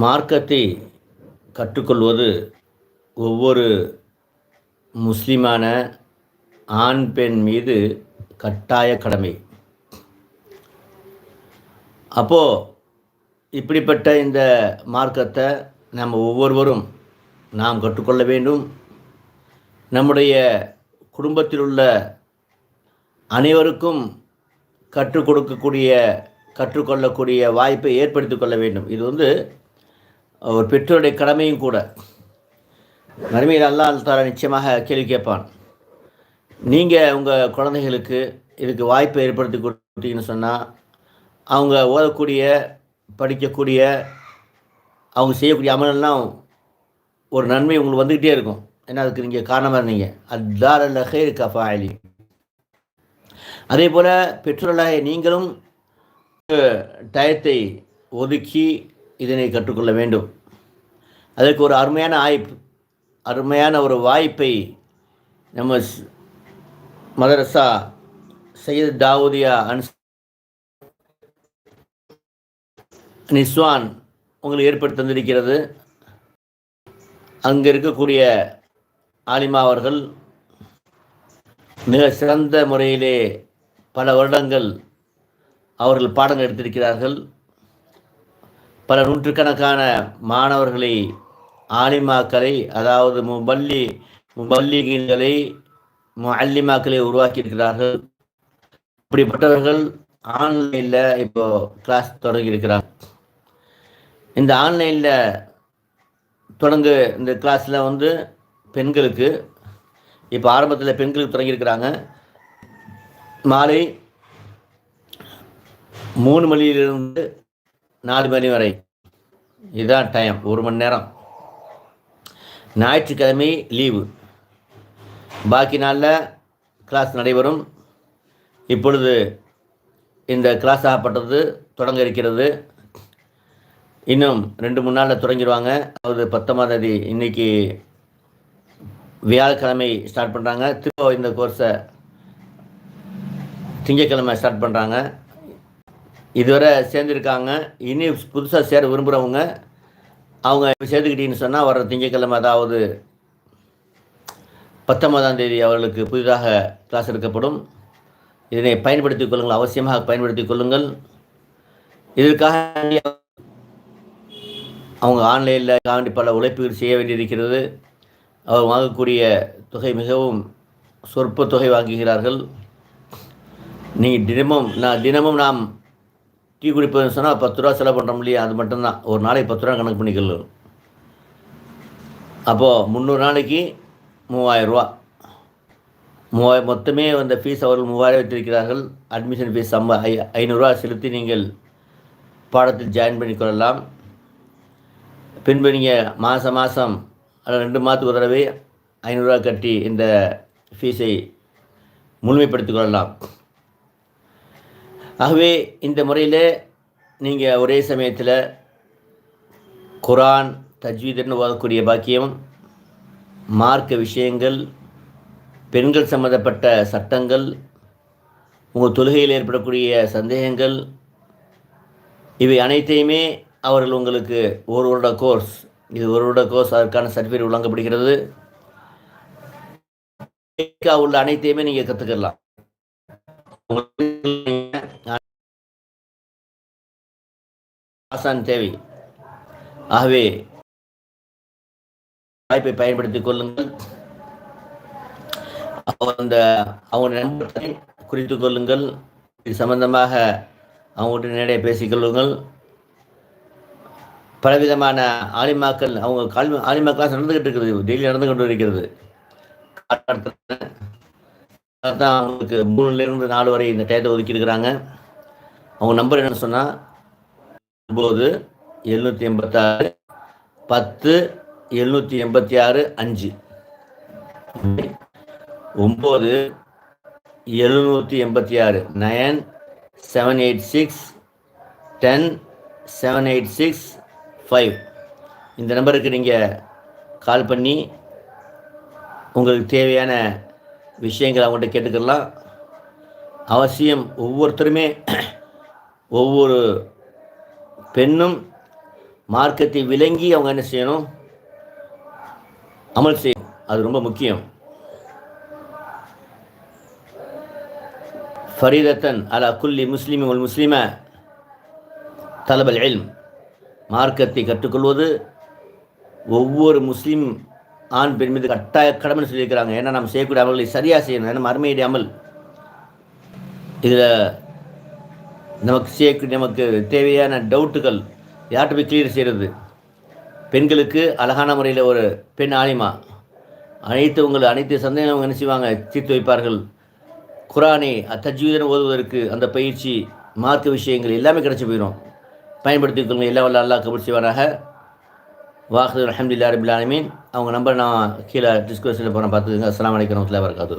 மார்க்கத்தை கற்றுக்கொள்வது ஒவ்வொரு முஸ்லிமான ஆண் பெண் மீது கட்டாய கடமை. அப்போது இப்படிப்பட்ட இந்த மார்க்கத்தை நம்ம ஒவ்வொருவரும் நாம் கற்றுக்கொள்ள வேண்டும். நம்முடைய குடும்பத்தில் உள்ள அனைவருக்கும் கற்றுக் கொடுக்கக்கூடிய கற்றுக்கொள்ளக்கூடிய வாய்ப்பை ஏற்படுத்தி கொள்ள வேண்டும். இது வந்து ஒரு பெற்றோருடைய கடமையும் கூட. மறுமையில் அல்லாஹ் தாரா நிச்சயமாக கேள்வி கேட்பான். நீங்கள் உங்கள் குழந்தைகளுக்கு இதுக்கு வாய்ப்பை ஏற்படுத்தி கொடுத்தீங்கன்னு சொன்னால் அவங்க ஓதக்கூடிய படிக்கக்கூடிய அவங்க செய்யக்கூடிய அமலெல்லாம் ஒரு நன்மை உங்களுக்கு வந்துக்கிட்டே இருக்கும். ஏன்னா அதுக்கு நீங்கள் காரணமாக இருந்தீங்க. அத்தார் அல்லஹே இருக்கா கஃபாயலி அதே போல் பெற்றோர்களாக நீங்களும் டயத்தை ஒதுக்கி இதனை கற்றுக்கொள்ள வேண்டும். அதற்கு ஒரு அருமையான வாய்ப்பு அருமையான ஒரு வாய்ப்பை நம்ம ஸ்- மதரசா சையத் தாவூதியா அன்ஸ் நிஸ்வான் உங்களுக்கு ஏற்படுத்தி தந்திருக்கிறது. அங்கே இருக்கக்கூடிய ஆலிமா அவர்கள் மிக சிறந்த முறையிலே பல வருடங்கள் அவர்கள் பாடங்கள் எடுத்திருக்கிறார்கள். பல நூற்றுக்கணக்கான மாணவர்களை ஆலிமாக்களை அதாவது முபல்லி முபல்லிகளை முஅல்லிமாக்களை உருவாக்கியிருக்கிறார்கள். இப்படிப்பட்டவர்கள் ஆன்லைனில் இப்போ கிளாஸ் தொடங்கி இருக்கிறார் இந்த ஆன்லைனில் தொடங்கு இந்த கிளாஸில் வந்து பெண்களுக்கு இப்போ ஆரம்பத்தில் பெண்களுக்கு தொடங்கியிருக்கிறாங்க. மாலை மூணு மணியிலிருந்து நாலு மணி வரை. இதுதான் டைம் ஒரு மணி நேரம். ஞாயிற்றுக்கிழமை லீவு பாக்கி நாளில் கிளாஸ் நடைபெறும். இப்பொழுது இந்த கிளாஸ் ஆகப்பட்டது தொடங்க இருக்கிறது. இன்னும் ரெண்டு மூணு நாளில் தொடங்கிடுவாங்க. அதாவது பத்தொம்பதாம் தேதி இன்னைக்கு வியாழக்கிழமை ஸ்டார்ட் பண்ணுறாங்க திரும்ப இந்த கோர்ஸை திங்கட்கிழமை ஸ்டார்ட் பண்ணுறாங்க இதுவரை சேர்ந்துருக்காங்க. இனி புதுசாக சேர விரும்புகிறவங்க அவங்க சேர்த்துக்கிட்டீங்கன்னு சொன்னால் வர திங்கட்கிழமை அதாவது பத்தொன்பதாம் தேதி அவர்களுக்கு புதிதாக கிளாஸ் எடுக்கப்படும். இதனை பயன்படுத்திக் கொள்ளுங்கள் அவசியமாக பயன்படுத்திக் கொள்ளுங்கள். இதற்காக அவங்க ஆன்லைனில் காண்டி பல உழைப்புகள் செய்ய வேண்டியிருக்கிறது. அவர் வாங்கக்கூடிய தொகை மிகவும் சொற்ப தொகை வாங்குகிறார்கள். நீங்கள் தினமும் நான் தினமும் நாம் டீ குடிப்பதுன்னு சொன்னால் பத்து ரூபா செலவு பண்ணுறோம் இல்லையா? அது மட்டும்தான். ஒரு நாளைக்கு பத்து ரூபா கணக்கு பண்ணிக்கலாம் அப்போது முந்நூறு நாளைக்கு மூவாயிரரூவா மூவாயிரம் மொத்தமே அந்த ஃபீஸ் அவர்கள் மூவாயிரம் வைத்திருக்கிறார்கள். அட்மிஷன் ஃபீஸ் ஐம்ப ஐ ஐநூறுரூவா செலுத்தி நீங்கள் பாடத்தில் ஜாயின் பண்ணிக்கொள்ளலாம் பின்பு நீங்கள் மாதம் மாதம் ரெண்டு மாதத்துக்கு ஒரு தடவை ஐநூறுரூவா கட்டி இந்த ஃபீஸை முழுமைப்படுத்திக் கொள்ளலாம். ஆகவே இந்த முறையில் நீங்கள் ஒரே சமயத்தில் குரான் தஜ்வீதர்னு ஓதக்கூடிய பாக்கியம் மார்க்க விஷயங்கள் பெண்கள் சம்பந்தப்பட்ட சட்டங்கள் உங்கள் தொழுகையில் ஏற்படக்கூடிய சந்தேகங்கள் இவை அனைத்தையுமே அவர்கள் உங்களுக்கு ஒரு வருட கோர்ஸ் இது ஒரு வருட கோர்ஸ் அதற்கான சர்டிஃபிகேட் வழங்கப்படுகிறது. உள்ள அனைத்தையுமே நீங்கள் கற்றுக்கலாம் ஆசான் தேவை. ஆகவே வாய்ப்பை பயன்படுத்திக் கொள்ளுங்கள். அவங்க அந்த அவங்க நண்பர்களை குறித்துக் கொள்ளுங்கள். இது சம்பந்தமாக அவங்கள்ட்ட நேரடியாக பேசிக்கொள்ளுங்கள் பலவிதமான ஆலிமாக்கள் அவங்க கால் ஆலிமா நடந்துகிட்டு நடந்துக்கிட்டு இருக்குது. டெய்லி நடந்து கொண்டு இருக்கிறது. தான் அவங்களுக்கு மூணுலேருந்து நாலு வரை இந்த டயத்தை ஒதுக்கி இருக்கிறாங்க அவங்க நம்பர் என்னன்னு சொன்னால் ஒம்பது எழுநூற்றி எண்பத்தாறு பத்து எழுநூற்றி எண்பத்தி ஆறு அஞ்சு. ஒம்பது எழுநூற்றி எண்பத்தி ஆறு nine seven eight six ten seven eight six five. இந்த நம்பருக்கு நீங்கள் கால் பண்ணி உங்களுக்கு தேவையான விஷயங்களை அவங்கள்ட்ட கேட்டுக்கலாம். அவசியம் ஒவ்வொருத்தருமே ஒவ்வொரு பெண்ணும் மார்க்கத்தை விளங்கி அவங்க என்ன செய்யணும்? அமல் செய்யணும். அது ரொம்ப முக்கியம். ஃபரீதத்தன் அலா குல்லி முஸ்லீம் உல் முஸ்லிம தலபல் இல்ம். மார்க்கத்தை கற்றுக்கொள்வது ஒவ்வொரு முஸ்லீம் ஆண் பெண் மீது கட்டாய கடமைன்னு சொல்லியிருக்கிறாங்க. ஏன்னா நம்ம செய்யக்கூடிய அமல்களை சரியாக செய்யணும். ஏன்னா மறுமையுடைய அமல். இதில் நமக்கு செய்யக்கூடிய நமக்கு தேவையான டவுட்டுகள் யார்கிட்ட போய் கிளியர் செய்கிறது பெண்களுக்கு அழகான முறையில் ஒரு பெண் ஆலிமா. அனைத்து உங்கள் அனைத்து சந்தேகம் அவங்க என்ன செய்வாங்க? தீர்த்து வைப்பார்கள். குரானை தஜ்வீதன் ஓதுவதற்கு அந்த பயிற்சி மார்க்க விஷயங்கள் எல்லாமே கிடச்சி போயிடும் பயன்படுத்திக்கொள்ளுங்க எல்லா வல்ல அல்லா கபூர் செய்வாராக வாஹது அஹமதுல்லா ரபில் அவங்க நம்பர் நான் கீழே டிஸ்கஷனில் போகிறேன் பார்த்துக்கோங்க. அஸ்லாம் வலைக்கம் வரமத்துல வரகாத்து